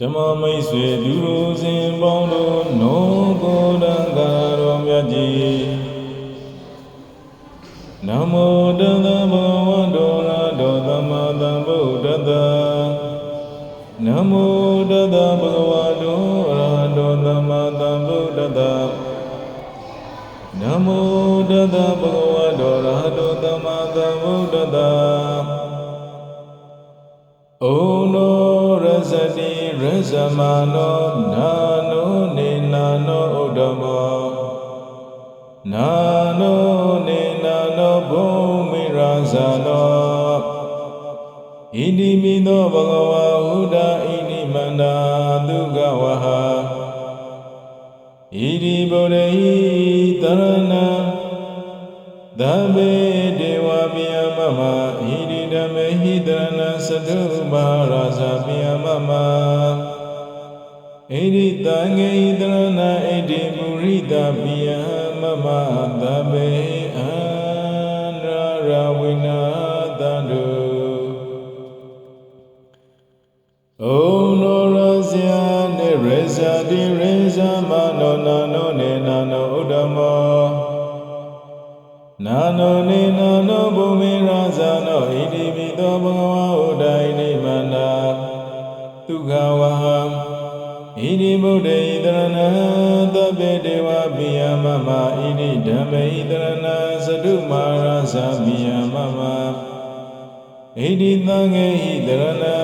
ဓမ္မမိတ်ဆွေလူရိုစဉ်ပေါင်းတို့နောကိုယ်တံဃာတော်မြတ်ကြီးနမောတသဗုဒ္ဓတော်ရတော်သမ္မာသမ္ဗုဒ္ဓတ္တနမောတသဗုဒ္ဓတော်ရတော်သမ္မာသမ္ဗုဒ္ဓတ္တနမောတသဗုဒ္ဓတော်ရတော်သမ္မာသမ္ဗုဒ္ဓတ္တ ဩနောရဇတိရဇမနောနာနောနေနာနောဥဒ္ဓမောနာနောနေနာနောဘုံမိရာဇာနောဣတိမိသောဘဂဝါဟုဒာဣတိမန္တာသုဂဝဟဣတိဗုဒ္ဓဟိတရဏံသဗ္ဗေဒေဝပိယမမ ဣရိဓမ္မေဟိတရဏသတုမဟာရာဇပိယမမဣရိတံငေဟိတရဏဣတိပုရိတပိယမမသဗ္ဗေအန္တရာဝိနာတတုဩနောရဇယနေရေဇတိရေဇမနောနာနောနေနာနောဥဒ္ဓမောနာနောနေနာနော ဗုဒ္ဓဣတရဏံသဗ္ဗေဒေဝပိယမမဣတိဓမ္မေဣတရဏံသတုမာရာဇာပိယမမဣတိသံဃေဣတရဏံ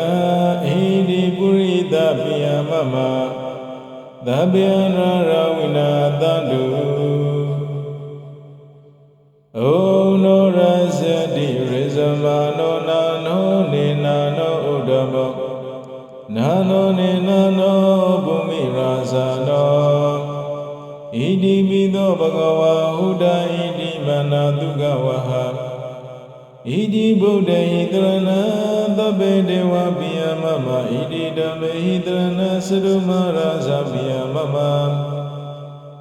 ဣတိပုရိသပိယမမသဗ္ဗယနာရဝိနာတတုဩနောရဇတိရိဇမနောနာနောနေနာနောဥဒ္ဓမောနာနောနေနာနောဘု မိရာဇာနောဣတိပိသောဘဂဝါဟုဒာဣတိမနာတုကဝဟဣတိဗုဒ္ဓဟိတရဏံသဗ္ဗေဒေဝပိယမမဣတိဓမ္မေဟိတရဏံသရုမရာဇပိယမမ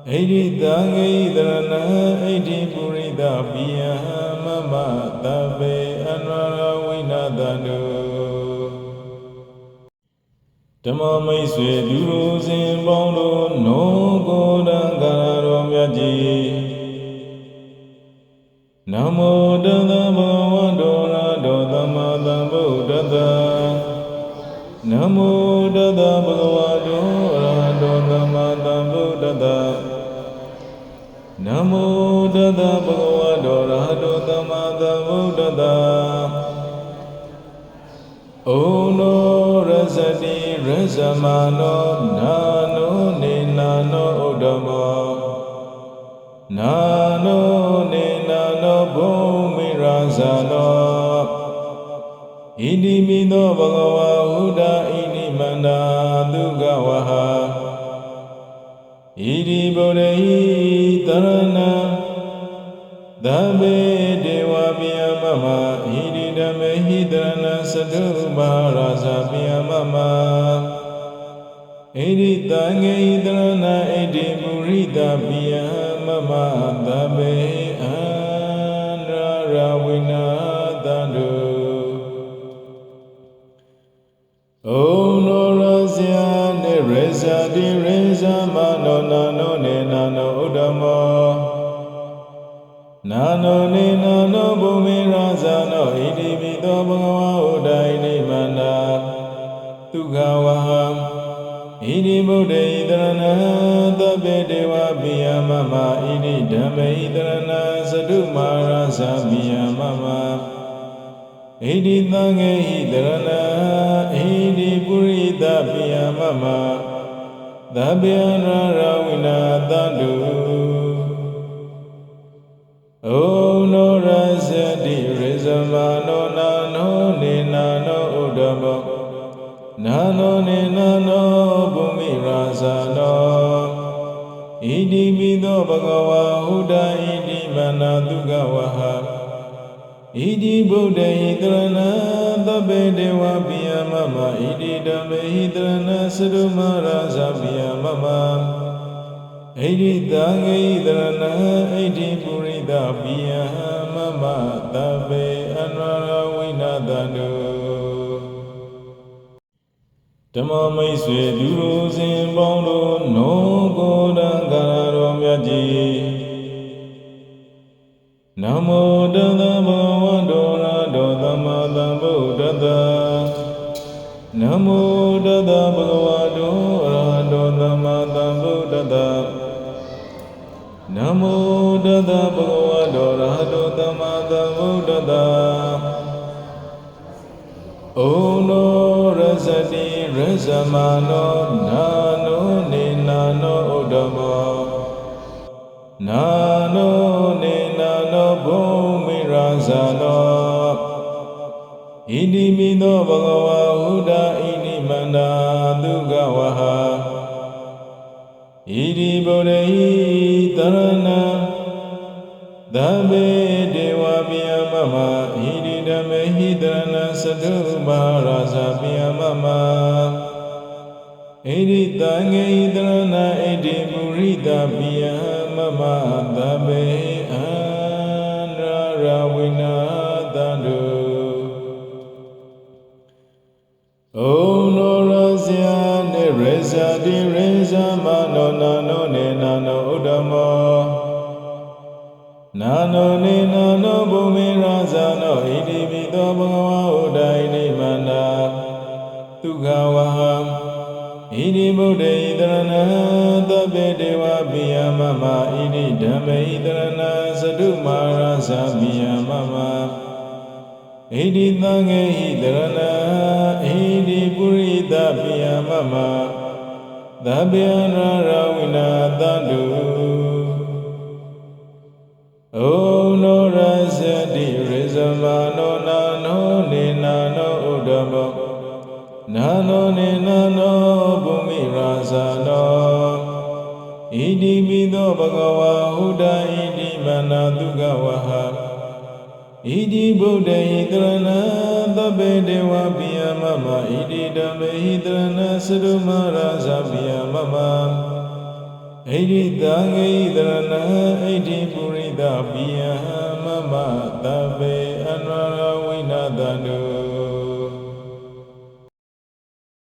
ဣတိတံဂိတရဏဣတိပုရိသပိယမမတပေအနရဝိနာတတု ဓမ္မမိတ်ဆွေလူရိုစဉ်ပေါင်းတို့နောကိုယ်တံဃာတော်မြတ်ကြီးနမောတသဗုဒ္ဓတော်ရတော်သမ္မာသမ္ဗုဒ္ဓတ္တနမောတသဗုဒ္ဓတော်ရတော်သမ္မာသမ္ဗုဒ္ဓတ္တနမောတတဗုဒ္ဓတော်ရဟတောသမ္မာသမ္ဗုဒ္ဓတ္တဩနော ရဇတိရဇမနောနာနောနေနာနောဥဒ္ဓမောနာနောနေနာနောဘုံမိရာဇာနောဣတိမိသောဘဂဝါဟုဒာဣတိမန္တာသုဂဝဟဣတိဗုဒ္ဓဟိတရဏံသဗ္ဗေဒေဝပိယမမဣတိဓမ္မေဟိ တရဏံသတုမဟာရာဇပိယမမဣတိတံငေဟိတရဏံဣတိပုရိသပိယမမသဗ္ဗေအန္တရာဝိနာတတုဩနောရဇယနေရေဇတိရေဇမနောနာနောနေနာနောဥဒ္ဓမောနာနောနေနာနောဘုမေရာဇာနောဣတိပိ သောဘဂဝါဥဒ္ဒိုင်နိမန္တာဒုက္ခဝဟံဣတိဗုဒ္ဓဣတရဏံသဗ္ဗေဒေဝပိယမမဣတိဓမ္မေဣတရဏံသတုမာရာဇာပိယမမဣတိသံဃေဟိတရဏဣတိပုရိသပိယမမသဗ္ဗယနာရဝိနာတတုဩနောရဇတိရိဇ မနောနာနောနေနာနောဥဒ္ဓမောနာနောနေနာနောဘုမိရာဇာနောဣတိပိသောဘဂဝါဟုဒာဣတိမနာတုကဝဟဣတိဗုဒ္ဓဟိတရဏံသဗ္ဗေဒေဝပိယမမဣတိဓမ္မေဟိတရဏံသရုမရာဇပိယမမဣတိတံဂေဟိတရဏံဣတိပုရိသပိယမ မသဗ္ဗေအနရဝိနာတတုဓမ္မမိတ်ဆွေလူရိုစဉ်ပေါင်းတို့နောကိုယ်တံကာရတော်မြတ်ကြီးနမောတသဗ္ဗဝတ္တောရတောသမ္မာသမ္ဗုဒ္ဓတ္တနမောတသဗ္ဗဝတ္တောအရဟတောသမ္မာသမ္ဗုဒ္ဓတ္တနမောတသဗ္ဗဝတ္တောရဟတော သမ္မာသမ္ဗုဒ္ဓတ္တဩနောရဇတိရဇမနောနာနောနေနာနောဥဒ္ဓမောနာနောနေနာနောဘုံမိရာဇာနောဣတိမိသောဘဂဝါဟုဒာဣတိမန္တာသုဂဝဟဣတိဗုဒ္ဓဟိတရဏံသဗ္ဗေ မ္မေဟိတရဏသတုမဟာရာဇပိယမမဣတိတံငေဟိတရဏဣတိပုရိတပိယမမသဗ္ဗေအန္တရာဝိနာတတုဩနောရဇယနေရေဇတိရေဇမနောနာနောနေနာနောဥဒ္ဓမောနာနောနေနာနောဘုမေရာဇာနောဣတိပိသော ဘဂဝါဥဒိုင်နိမန္တာဒုက္ခဝဟံဣတိဗုဒ္ဓဣတရဏံသဗ္ဗေဒေဝပိယမမဣတိဓမ္မေဣတရဏံသတုမာရာဇာပိယမမဣတိသံဃေဣတရဏံဣတိပုရိသပိယမမသဗ္ဗယနာရဝိနာတတုဩနောရဇတိရိဇမနောနာနော နာနောနေနာနောဘုမိရာဇာနောဣတိပိသောဘဂဝါဟုဒာဣတိမနာတုကဝဟဣတိဗုဒ္ဓဟိတရဏသဗ္ဗေဒေဝပိယမမဣတိဓမ္မေဟိတရဏသရုမရာဇပိယမမဣတိတံဂိတရဏဣတိပုရိသပိယမမတဗ္ဗေအ